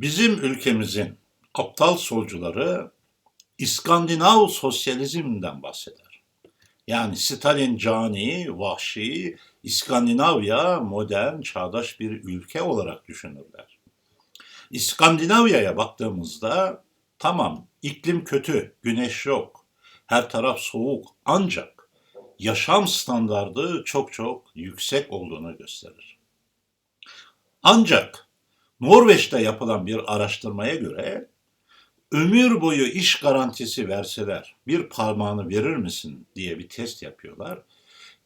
Bizim ülkemizin aptal solcuları İskandinav sosyalizminden bahseder. Yani Stalin cani, vahşi, İskandinavya modern, çağdaş bir ülke olarak düşünürler. İskandinavya'ya baktığımızda tamam iklim kötü, güneş yok, her taraf soğuk ancak yaşam standardı çok çok yüksek olduğunu gösterir. Ancak Norveç'te yapılan bir araştırmaya göre ömür boyu iş garantisi verseler bir parmağını verir misin diye bir test yapıyorlar.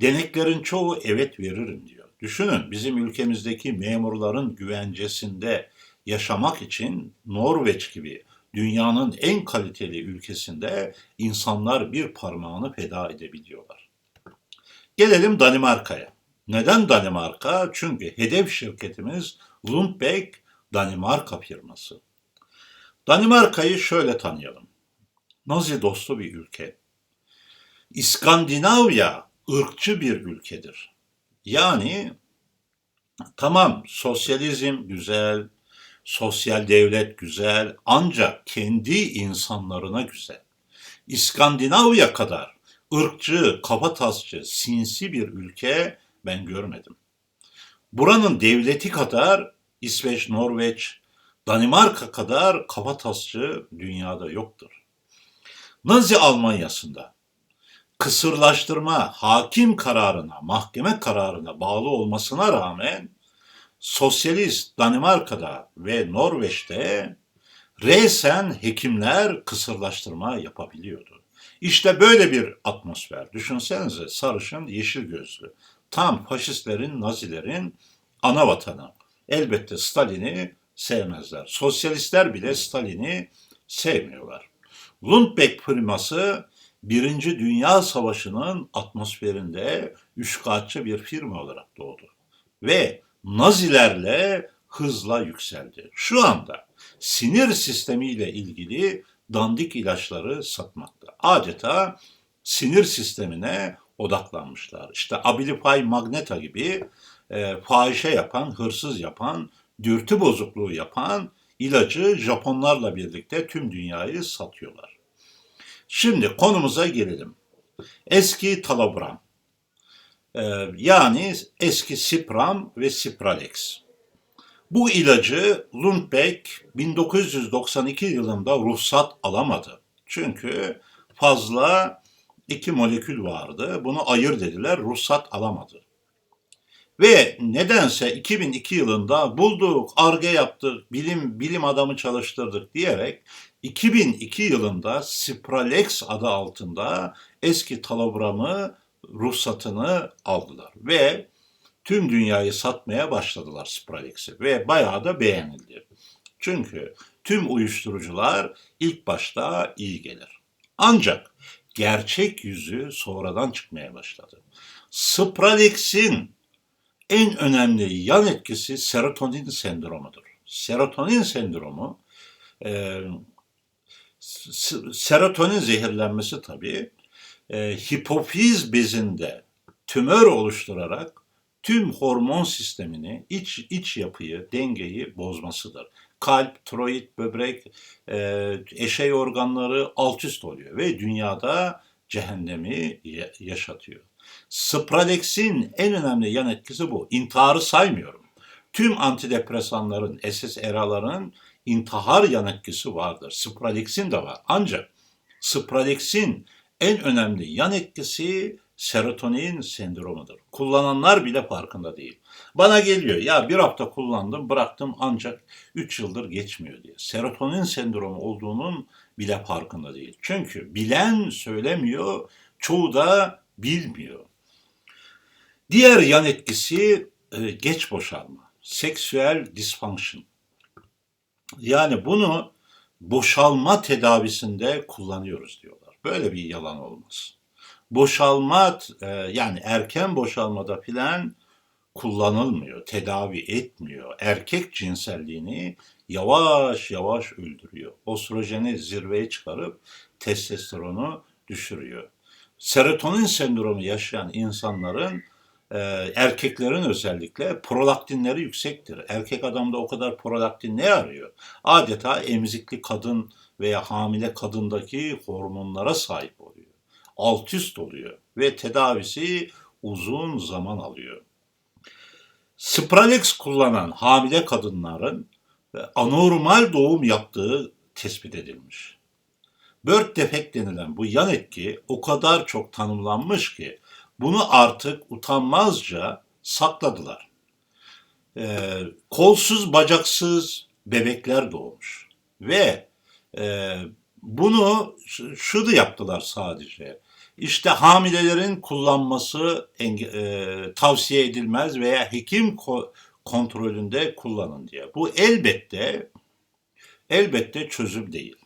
Deneklerin çoğu evet veririm diyor. Düşünün bizim ülkemizdeki memurların güvencesinde yaşamak için Norveç gibi dünyanın en kaliteli ülkesinde insanlar bir parmağını feda edebiliyorlar. Gelelim Danimarka'ya. Neden Danimarka? Çünkü hedef şirketimiz Lundbeck Danimarka firması. Danimarka'yı şöyle tanıyalım. Nazi dostu bir ülke. İskandinavya ırkçı bir ülkedir. Yani tamam sosyalizm güzel, sosyal devlet güzel ancak kendi insanlarına güzel. İskandinavya kadar ırkçı, kafatasçı, sinsi bir ülke ben görmedim. Buranın devleti kadar İsveç, Norveç, Danimarka kadar kafatasçı dünyada yoktur. Nazi Almanyası'nda kısırlaştırma hakim kararına, mahkeme kararına bağlı olmasına rağmen sosyalist Danimarka'da ve Norveç'te resen hekimler kısırlaştırma yapabiliyordu. İşte böyle bir atmosfer. Düşünsenize sarışın yeşil gözlü. Tam faşistlerin, nazilerin ana vatanı. Elbette Stalin'i sevmezler. Sosyalistler bile Stalin'i sevmiyorlar. Lundbeck firması Birinci Dünya Savaşı'nın atmosferinde üçkağıtçı bir firma olarak doğdu. Ve Nazilerle hızla yükseldi. Şu anda sinir sistemiyle ilgili dandik ilaçları satmakta. Adeta sinir sistemine odaklanmışlar. İşte Abilify Magneta gibi e, fahişe yapan, hırsız yapan, dürtü bozukluğu yapan ilacı Japonlarla birlikte tüm dünyayı satıyorlar. Şimdi konumuza gelelim. Eski talabram. Ee, yani eski Sipram ve Sipralex. Bu ilacı Lundbeck 1992 yılında ruhsat alamadı. Çünkü fazla iki molekül vardı. Bunu ayır dediler, ruhsat alamadı. Ve nedense 2002 yılında bulduk, arge yaptık, bilim bilim adamı çalıştırdık diyerek 2002 yılında Sipralex adı altında eski talabramı ruhsatını aldılar ve tüm dünyayı satmaya başladılar Spralex'i ve bayağı da beğenildi. Çünkü tüm uyuşturucular ilk başta iyi gelir. Ancak gerçek yüzü sonradan çıkmaya başladı. Spralex'in en önemli yan etkisi serotonin sendromudur. Serotonin sendromu e, serotonin zehirlenmesi tabii e, hipofiz bezinde tümör oluşturarak tüm hormon sistemini, iç iç yapıyı, dengeyi bozmasıdır. Kalp, tiroid, böbrek, e, eşey organları alt üst oluyor ve dünyada cehennemi yaşatıyor. Spradex'in en önemli yan etkisi bu. İntiharı saymıyorum. Tüm antidepresanların, SSRA'ların intihar yan etkisi vardır. Spradex'in de var. Ancak Spradex'in en önemli yan etkisi serotonin sendromudur. Kullananlar bile farkında değil. Bana geliyor ya bir hafta kullandım bıraktım ancak 3 yıldır geçmiyor diye. Serotonin sendromu olduğunun bile farkında değil. Çünkü bilen söylemiyor, çoğu da bilmiyor. Diğer yan etkisi e, geç boşalma, seksüel dysfunction. Yani bunu boşalma tedavisinde kullanıyoruz diyorlar. Böyle bir yalan olmaz. Boşalma e, yani erken boşalmada filan kullanılmıyor, tedavi etmiyor. Erkek cinselliğini yavaş yavaş öldürüyor. Ostrojeni zirveye çıkarıp testosteronu düşürüyor. Serotonin sendromu yaşayan insanların e, erkeklerin özellikle prolaktinleri yüksektir. Erkek adamda o kadar prolaktin ne arıyor? Adeta emzikli kadın veya hamile kadındaki hormonlara sahip. Alt üst oluyor ve tedavisi uzun zaman alıyor. Spralex kullanan hamile kadınların e, anormal doğum yaptığı tespit edilmiş. Birth defect denilen bu yan etki o kadar çok tanımlanmış ki bunu artık utanmazca sakladılar. Ee, kolsuz bacaksız bebekler doğmuş ve e, bunu şu- şu da yaptılar sadece. İşte hamilelerin kullanması enge- e, tavsiye edilmez veya hekim ko- kontrolünde kullanın diye. Bu elbette elbette çözüm değil.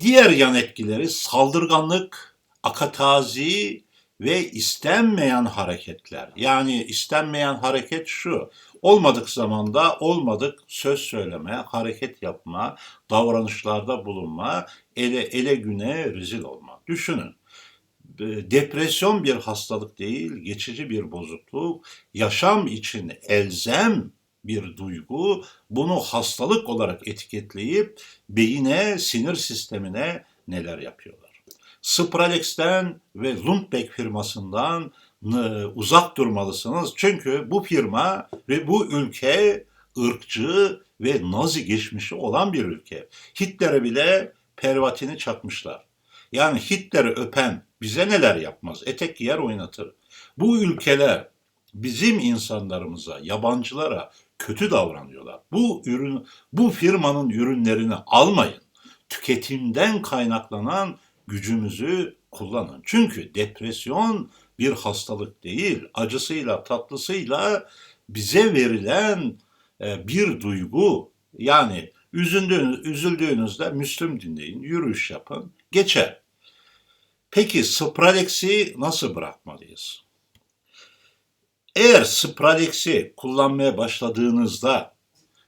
Diğer yan etkileri saldırganlık, akatazi ve istenmeyen hareketler. Yani istenmeyen hareket şu. Olmadık zamanda olmadık söz söyleme, hareket yapma, davranışlarda bulunma, ele ele güne rezil olma. Düşünün. E, Depresyon bir hastalık değil, geçici bir bozukluk. Yaşam için elzem bir duygu. Bunu hastalık olarak etiketleyip beyine, sinir sistemine neler yapıyorlar. Spralex'ten ve Lundbeck firmasından e, uzak durmalısınız. Çünkü bu firma ve bu ülke ırkçı ve nazi geçmişi olan bir ülke. Hitler'e bile pervatini çakmışlar. Yani Hitler'i öpen bize neler yapmaz? Etek giyer oynatır. Bu ülkeler bizim insanlarımıza, yabancılara kötü davranıyorlar. Bu ürün, bu firmanın ürünlerini almayın. Tüketimden kaynaklanan gücümüzü kullanın. Çünkü depresyon bir hastalık değil, acısıyla tatlısıyla bize verilen e, bir duygu. Yani üzüldüğünüz, üzüldüğünüzde Müslüm dinleyin, yürüyüş yapın, geçer. Peki Spralex'i nasıl bırakmalıyız? Eğer Spralex'i kullanmaya başladığınızda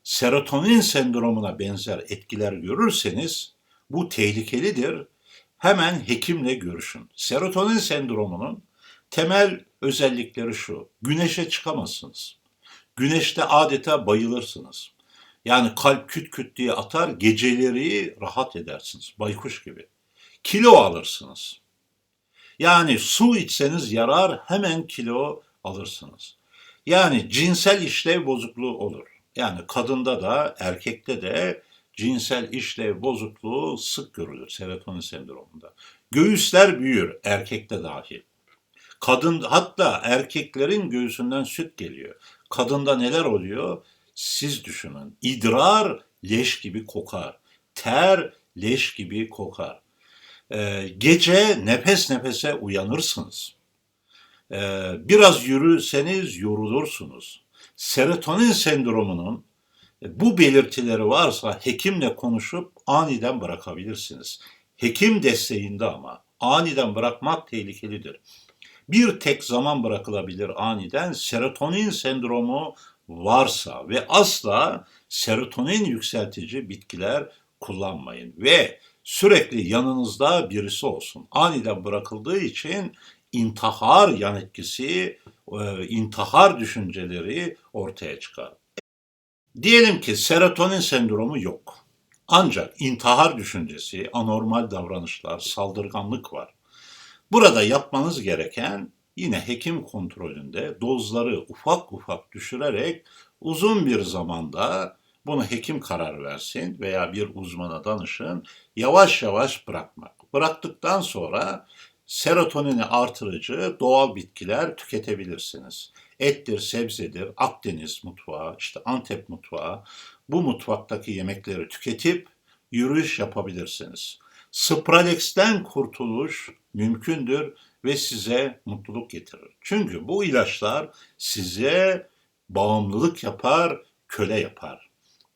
serotonin sendromuna benzer etkiler görürseniz bu tehlikelidir. Hemen hekimle görüşün. Serotonin sendromunun temel özellikleri şu. Güneşe çıkamazsınız. Güneşte adeta bayılırsınız. Yani kalp küt küt diye atar, geceleri rahat edersiniz. Baykuş gibi. Kilo alırsınız. Yani su içseniz yarar, hemen kilo alırsınız. Yani cinsel işlev bozukluğu olur. Yani kadında da erkekte de cinsel işlev bozukluğu sık görülür serotonin sendromunda. Göğüsler büyür erkekte dahil. Kadın hatta erkeklerin göğsünden süt geliyor. Kadında neler oluyor? Siz düşünün. İdrar leş gibi kokar. Ter leş gibi kokar. Ee, gece nefes nefese uyanırsınız. Ee, biraz yürüseniz yorulursunuz. Serotonin sendromunun e, bu belirtileri varsa hekimle konuşup aniden bırakabilirsiniz. Hekim desteğinde ama aniden bırakmak tehlikelidir. Bir tek zaman bırakılabilir aniden serotonin sendromu varsa ve asla serotonin yükseltici bitkiler kullanmayın ve sürekli yanınızda birisi olsun. Aniden bırakıldığı için intihar yan etkisi, e, intihar düşünceleri ortaya çıkar. Diyelim ki serotonin sendromu yok. Ancak intihar düşüncesi, anormal davranışlar, saldırganlık var. Burada yapmanız gereken yine hekim kontrolünde dozları ufak ufak düşürerek uzun bir zamanda bunu hekim karar versin veya bir uzmana danışın. Yavaş yavaş bırakmak. Bıraktıktan sonra serotonini artırıcı doğal bitkiler tüketebilirsiniz. Ettir, sebzedir, Akdeniz mutfağı, işte Antep mutfağı. Bu mutfaktaki yemekleri tüketip yürüyüş yapabilirsiniz. Spralex'ten kurtuluş mümkündür ve size mutluluk getirir. Çünkü bu ilaçlar size bağımlılık yapar, köle yapar.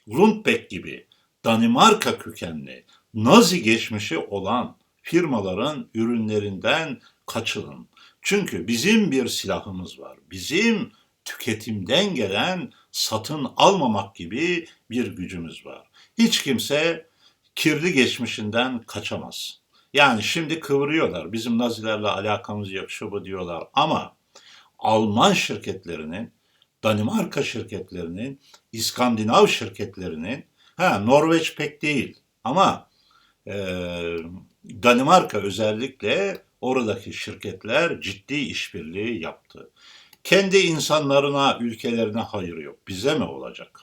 Lundbeck gibi Danimarka kökenli, Nazi geçmişi olan firmaların ürünlerinden kaçının. Çünkü bizim bir silahımız var. Bizim tüketimden gelen satın almamak gibi bir gücümüz var. Hiç kimse kirli geçmişinden kaçamaz. Yani şimdi kıvırıyorlar. Bizim Nazilerle alakamız yok şu bu diyorlar ama Alman şirketlerinin, Danimarka şirketlerinin, İskandinav şirketlerinin, ha Norveç pek değil ama e, Danimarka özellikle oradaki şirketler ciddi işbirliği yaptı. Kendi insanlarına, ülkelerine hayır yok. Bize mi olacak?